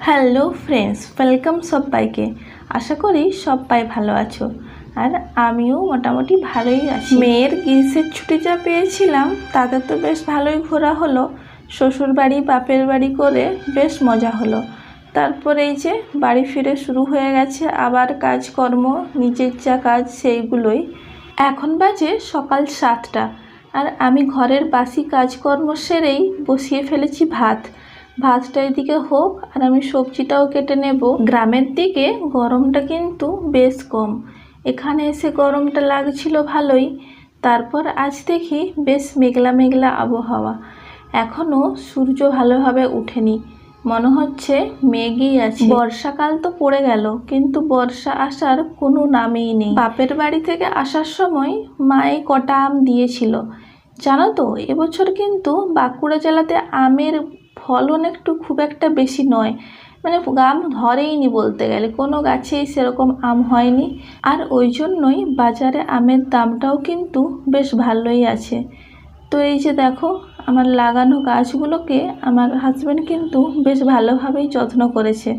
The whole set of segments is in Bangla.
হ্যালো ফ্রেন্ডস, ওয়েলকাম সবাইকে। আশা করি সবাই ভালো আছো। আর আমিও মোটামুটি ভালোই আছি। মেয়ের গ্রীষ্মের ছুটি যা পেয়েছিলাম, তাতে তো বেশ ভালোই ঘোরা হলো। শ্বশুর বাড়ি বাপের বাড়ি করে বেশ মজা হলো। তারপরে এই যে বাড়ি ফিরে শুরু হয়ে গেছে, আবার কাজকর্ম, নিজের যা কাজ সেইগুলোই। এখন বাজে সকাল সাতটা। আর আমি ঘরের বাসি কাজকর্ম সেরেই বসিয়ে ফেলেছি ভাত। ভাতটা এদিকে হোক আর আমি সবজিটাও কেটে নেব। গ্রামের দিকে গরমটা কিন্তু বেশ কম। এখানে এসে গরমটা লাগছিল ভালোই। তারপর আজ দেখি বেশ মেঘলা মেঘলা আবহাওয়া। এখনও সূর্য ভালোভাবে ওঠেনি। মনে হচ্ছে মেঘই আছে। বর্ষাকাল তো পড়ে গেল, কিন্তু বর্ষা আসার কোনো নামেই নেই। বাপের বাড়ি থেকে আসার সময় মায়ে কটা আম দিয়েছিল। জানো তো, এবছর কিন্তু বাঁকুড়া জেলাতে আমের ফলন একটু খুব একটা বেশি নয়। মানে আম ধরেইনি বলতে গেলে। কোনো গাছেই সেরকম আম হয়নি। আর ওই জন্যই বাজারে আমের দামটাও কিন্তু বেশ ভালোই আছে। তো এই যে দেখো, আমার লাগানো গাছগুলোকে আমার হাজব্যান্ড কিন্তু বেশ ভালোভাবেই যত্ন করেছে।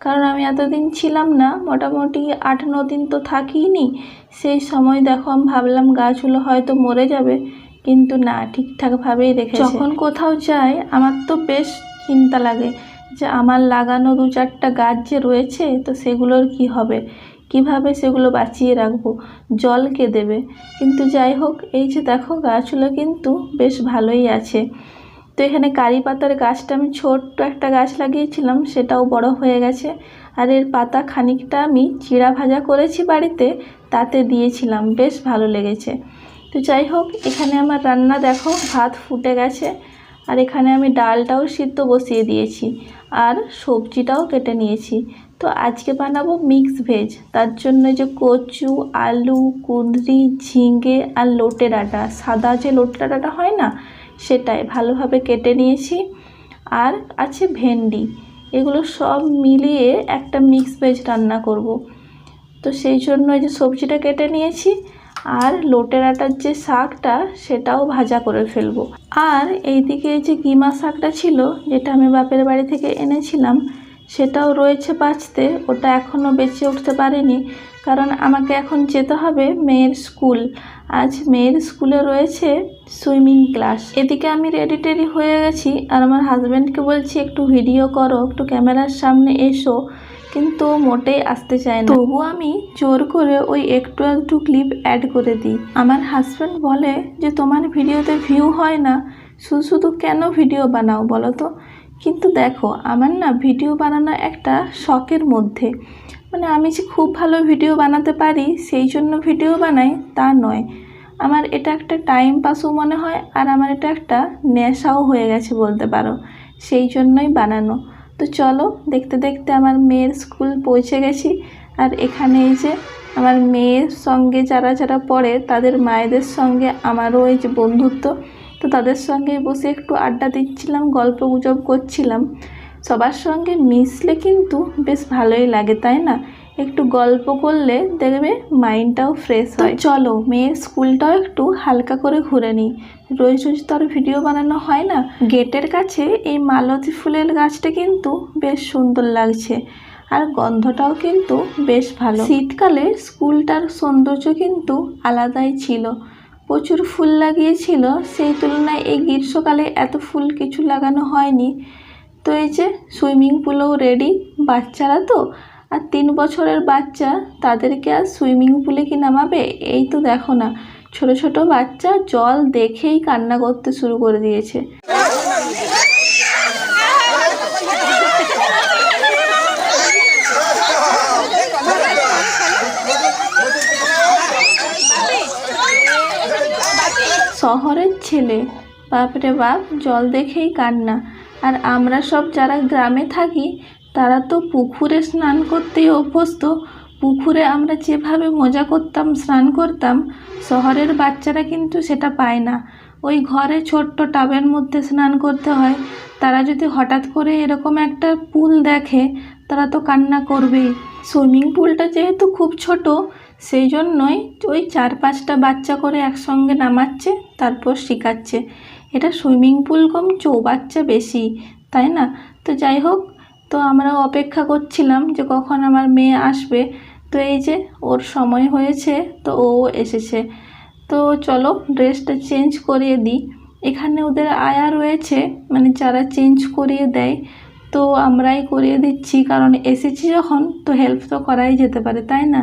কারণ আমি এতদিন ছিলাম না, মোটামুটি আট ন দিন তো থাকিনি সেই সময় দেখো, আমি ভাবলাম গাছগুলো হয়তো মরে যাবে। কিন্তু না, ঠিকঠাকভাবেই রেখে যখন কোথাও যাই আমার তো বেশ চিন্তা লাগে যে আমার লাগানো দু চারটা গাছ যে রয়েছে, তো সেগুলোর কি হবে? কীভাবে সেগুলো বাঁচিয়ে রাখব? জল কে দেবে? কিন্তু যাই হোক, এই যে দেখো, গাছগুলো কিন্তু বেশ ভালোই আছে। তো এখানে কারি পাতার গাছটা, আমি ছোট্ট একটা গাছ লাগিয়েছিলাম, সেটাও বড় হয়ে গেছে। আর এর পাতা খানিকটা আমি চিড়া ভাজা করেছি বাড়িতে, তাতে দিয়েছিলাম, বেশ ভালো লেগেছে। তো যাই হোক, এখানে আমার রান্না দেখো, ভাত ফুটে গেছে। আর এখানে আমি ডালটাও সিদ্ধ বসিয়ে দিয়েছি আর সবজিটাও কেটে নিয়েছি। তো আজকে বানাবো মিক্স ভেজ তার জন্য যে কচু, আলু, কুঁদরি ঝিঙ্গে আর লোটে ডাঁটা সাদা যে লোটে ডাঁটাটা হয় না, সেটাই ভালোভাবে কেটে নিয়েছি। আর আছে ভেন্ডি, এগুলো সব মিলিয়ে একটা মিক্স ভেজ রান্না করব। তো সেই জন্য এই যে সবজিটা কেটে নিয়েছি আর লোটের আটার যে শাকটা, সেটাও ভাজা করে ফেলব। আর এইদিকে এই যে কিমা শাকটা ছিল, যেটা আমি বাপের বাড়ি থেকে এনেছিলাম, সেটাও রয়েছে বাঁচতে। ওটা এখনও বেঁচে উঠতে পারেনি, কারণ আমাকে এখন যেতে হবে মেয়ের স্কুল। আজ মেয়ের স্কুলে রয়েছে সুইমিং ক্লাস। এদিকে আমি রেডি টেডি হয়ে গেছি, আর আমার হাজব্যান্ডকে বলছি, একটু ভিডিও করো, একটু ক্যামেরার সামনে এসো। কিন্তু মোটেই আসতে চায় না। তবু আমি জোর করে ওই একটু একটু ক্লিপ অ্যাড করে দিই। আমার হাজব্যান্ড বলে যে, তোমার ভিডিওতে ভিউ হয় না। শুধু শুধু কেন ভিডিও বানাও বলো তো? কিন্তু দেখো, আমার না ভিডিও বানানো একটা শখের মধ্যে। মানে আমি যে খুব ভালো ভিডিও বানাতে পারি, সেই জন্য ভিডিও বানাই, তা নয়। আমার এটা একটা টাইম পাসও মনে হয়, আর আমার এটা একটা নেশাও হয়ে গেছে বলতে পারো। সেই জন্যই বানানো। তো চলো দেখতে দেখতে আমার মেয়ের স্কুল পৌঁছে গেছি। আর এখানে এই যে আমার মেয়ের সঙ্গে যারা যারা পড়ে, তাদের মায়েদের সঙ্গে আমারও এই যে বন্ধুত্ব। তো তাদের সঙ্গে বসে একটু আড্ডা দিচ্ছিলাম, গল্প গুজব করছিলাম। সবার সঙ্গে মিশলে কিন্তু বেশ ভালোই লাগে, তাই না? একটু গল্প করলে দেখবে মাইন্ডটাও ফ্রেশ হয়। চলো মেয়ের স্কুলটাও একটু হালকা করে ঘুরে নিই। রোজ রোজ তো আর ভিডিও বানানো হয় না। গেটের কাছে এই মালতী ফুলের গাছটা কিন্তু বেশ সুন্দর লাগছে। আর গন্ধটাও কিন্তু বেশ ভালো। শীতকালে স্কুলটার সৌন্দর্য কিন্তু আলাদাই ছিল। প্রচুর ফুল লাগিয়েছিল। সেই তুলনায় এই গ্রীষ্মকালে এত ফুল কিছু লাগানো হয়নি। তো এই যে সুইমিং পুলও রেডি বাচ্চারা তো আর তিন বছরের বাচ্চা, তাদেরকে আর সুইমিং পুলে কি নামাবে? এই তো দেখো না। ছোট ছোট বাচ্চা জল দেখেই কান্না করতে শুরু করে দিয়েছে। শহরের ছেলে, বাপরে বাপ, জল দেখেই কান্না। আর আমরা সব যারা গ্রামে থাকি তারা তো পুকুরে স্নান করতেই অভ্যস্ত। পুকুরে আমরা যেভাবে মজা করতাম, স্নান করতাম, শহরের বাচ্চারা কিন্তু সেটা পায় না। ওই ঘরে ছোট্ট টাবের মধ্যে স্নান করতে হয়। তারা যদি হঠাৎ করে এরকম একটা পুল দেখে, তারা তো কান্না করবেই। সুইমিং পুলটা যেহেতু খুব ছোট, সেই জন্যই ওই চার পাঁচটা বাচ্চা করে একসঙ্গে নামাচ্ছে, তারপর শেখাচ্ছে। এটা সুইমিং পুল কম চৌবাচ্চা বেশি, তাই না? তো যাই হোক তো আমরা অপেক্ষা করছিলাম যে কখন আমার মেয়ে আসবে। তো এই যে ওর সময় হয়েছে, তো ও এসেছে। তো চলো ড্রেসটা চেঞ্জ করিয়ে দিই। এখানে ওদের আয়া রয়েছে মানে যারা চেঞ্জ করিয়ে দেয়, তো আমরাই করিয়ে দিচ্ছি। কারণ এসেছি যখন, তো হেল্প তো করাই যেতে পারে, তাই না?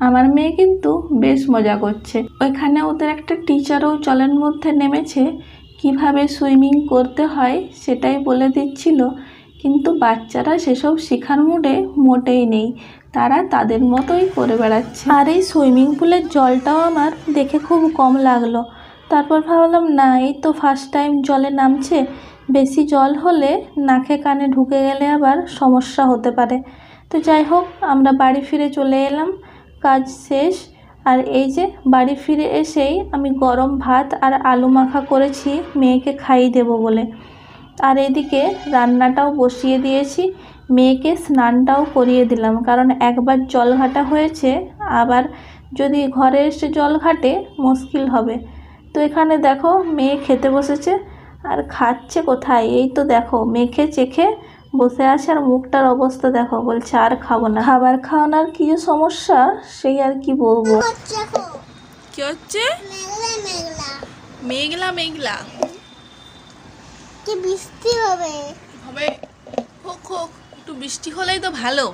আমার মেয়ে কিন্তু বেশ মজা করছে। ওইখানে ওদের একটা টিচারও জলের মধ্যে নেমেছে। কীভাবে সুইমিং করতে হয় সেটাই বলে দিচ্ছিল। কিন্তু বাচ্চারা সেসব শেখার মুডে মোটেই নেই। তারা তাদের মতোই করে বেড়াচ্ছে। আর এই সুইমিং পুলের জলটাও আমার দেখে খুব কম লাগল। তারপর ভাবলাম, না, এই তো ফার্স্ট টাইম জলে নামছে। বেশি জল হলে নাকে কানে ঢুকে গেলে আবার সমস্যা হতে পারে। তো যাই হোক, আমরা বাড়ি ফিরে চলে এলাম। কাজ শেষ। আর এই যে বাড়ি ফিরে এসেই আমি গরম ভাত আর আলু মাখা করেছি, মেয়েকে খাইয়ে দেবো বলে। আর এদিকে রান্নাটাও বসিয়ে দিয়েছি। মেয়েকে স্নানটাও করিয়ে দিলাম কারণ একবার জল ঘাটা হয়েছে আবার যদি ঘরে এসে জল ঘাটে মুশকিল হবে। তো এখানে দেখো মেয়ে খেতে বসেছে আর খাচ্ছে কোথায়? এই তো দেখো মেখে চেখে বসে আছে আর মুখটার অবস্থা দেখো বলছে আর খাব না। খাবার খাওয়ানোর কি যে সমস্যা সেই আর কি বলব। কি হচ্ছে? মেঘলা মেঘলা। মেঘলা মেঘলা। কি বৃষ্টি হবে। হবে? হোক হোক একটু বৃষ্টি হলেই তো ভালো।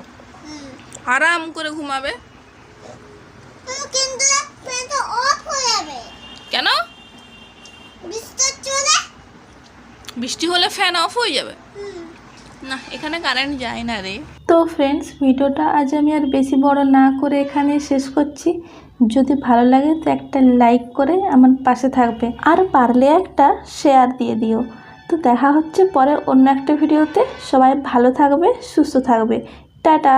আরাম করে ঘুমাবে। কিন্তু ফ্যানটা অফ হয়ে যাবে। কেন? বৃষ্টি চলে বৃষ্টি হলে ফ্যান অফ হয়ে যাবে। না এখানে কারেন্ট যায় না রে। তো ফ্রেন্ডস ভিডিওটা আজ আমি আর বেশি বড় না করে এখানে শেষ করছি। যদি ভালো লাগে তো একটা লাইক করে আমার পাশে থাকবে। আর পারলে একটা শেয়ার দিয়ে দিও। তো দেখা হচ্ছে পরে অন্য একটা ভিডিওতে। সবাই ভালো থাকবে সুস্থ থাকবে। টাটা!